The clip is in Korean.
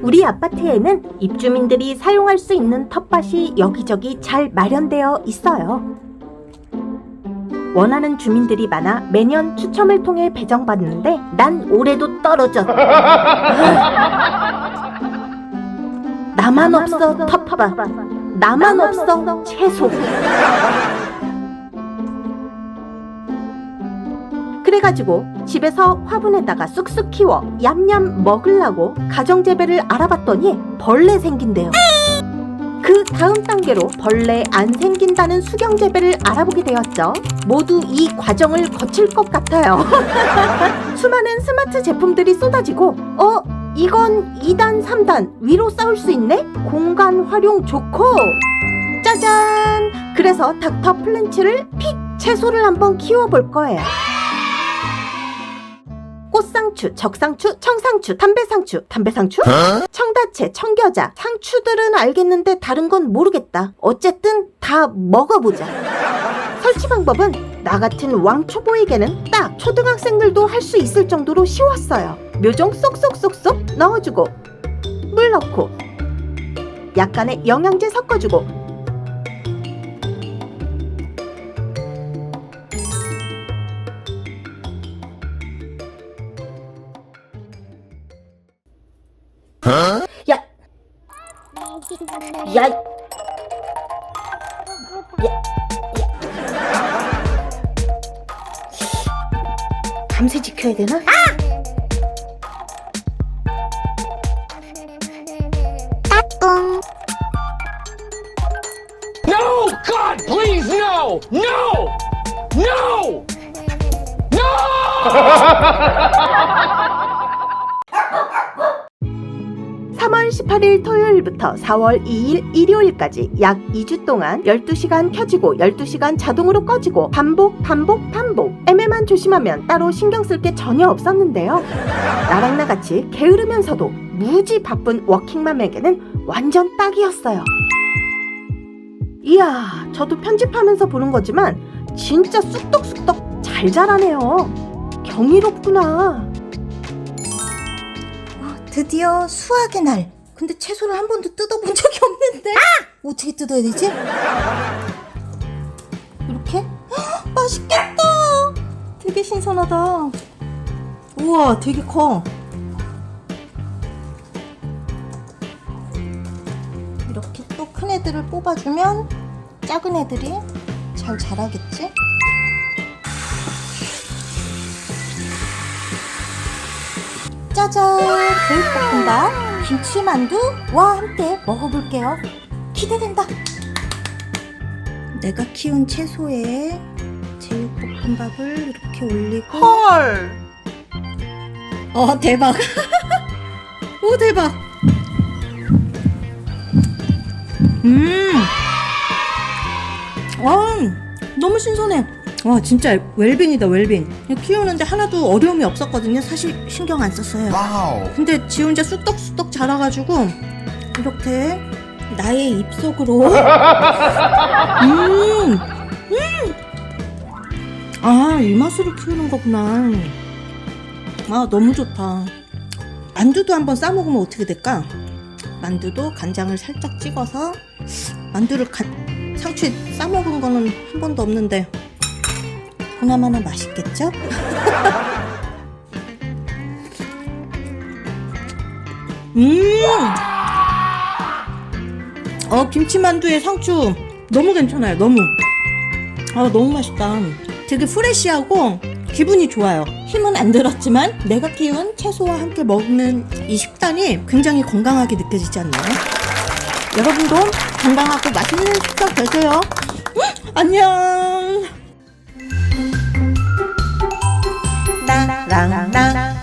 우리 아파트에는 입주민들이 사용할 수 있는 텃밭이 여기저기 잘 마련되어 있어요. 원하는 주민들이 많아 매년 추첨을 통해 배정받는데 난 올해도 떨어졌다. 나만 없어 텃밭. 나만 없어 채소. 그래가지고 집에서 화분에다가 쑥쑥 키워 얌얌 먹으려고 가정재배를 알아봤더니 벌레 생긴대요. 그 다음 단계로 벌레 안 생긴다는 수경재배를 알아보게 되었죠. 모두 이 과정을 거칠 것 같아요. 수많은 스마트 제품들이 쏟아지고, 어? 이건 2단, 3단 위로 쌓을 수 있네? 공간 활용 좋고! 짜잔! 그래서 닥터 플랜츠를 픽! 채소를 한번 키워볼 거예요. 꽃상추, 적상추, 청상추, 담배상추, 담배상추? 청다채, 청겨자, 상추들은 알겠는데 다른 건 모르겠다. 어쨌든 다 먹어보자. 설치 방법은 나 같은 왕초보에게는 딱 초등학생들도 할 수 있을 정도로 쉬웠어요. 묘종 쏙쏙쏙쏙 넣어주고 물 넣고 약간의 영양제 섞어주고 야, 야, 밤새 지켜야 되나? No! God, please, no! No! No! 삼 3월 18일 토요일부터 4월 2일 일요일까지 약 2주 동안 12시간 켜지고 12시간 자동으로 꺼지고 반복 반복 반복 애매만 조심하면 따로 신경 쓸 게 전혀 없었는데요. 나랑 나같이 게으르면서도 무지 바쁜 워킹맘에게는 완전 딱이었어요. 이야, 저도 편집하면서 보는 거지만 진짜 쑥떡쑥떡 잘 자라네요. 경이롭구나. 드디어 수학의 날. 근데 채소를 한 번도 뜯어본 적이 없는데. 어떻게 뜯어야 되지? 이렇게? 헉, 맛있겠다. 되게 신선하다. 우와, 되게 커. 이렇게 또 큰 애들을 뽑아주면 작은 애들이 잘 자라겠지? 짜잔! 제육볶음밥, 김치만두와 함께 먹어볼게요. 기대된다. 내가 키운 채소에 제육볶음밥을 이렇게 올리고 헐. 어 대박 오 대박 음 와, 너무 신선해 와 진짜 웰빙이다 웰빙 키우는데 하나도 어려움이 없었거든요 사실 신경 안 썼어요 와우. 근데 지 혼자 쑥떡쑥떡 자라가지고 이렇게 나의 입속으로 음, 음. 아, 이 맛으로 키우는 거구나. 아, 너무 좋다. 만두도 한번 싸 먹으면 어떻게 될까? 만두도 간장을 살짝 찍어서 만두를 가, 상추에 싸 먹은 거는 한 번도 없는데 보나마나 맛있겠죠? 음! 어, 김치만두에 상추 너무 괜찮아요. 너무. 아, 너무 맛있다. 되게 프레시하고 기분이 좋아요. 힘은 안 들었지만 내가 키운 채소와 함께 먹는 이 식단이 굉장히 건강하게 느껴지지 않나요? 여러분도 건강하고 맛있는 식사 되세요. 음, 안녕. 나랑랑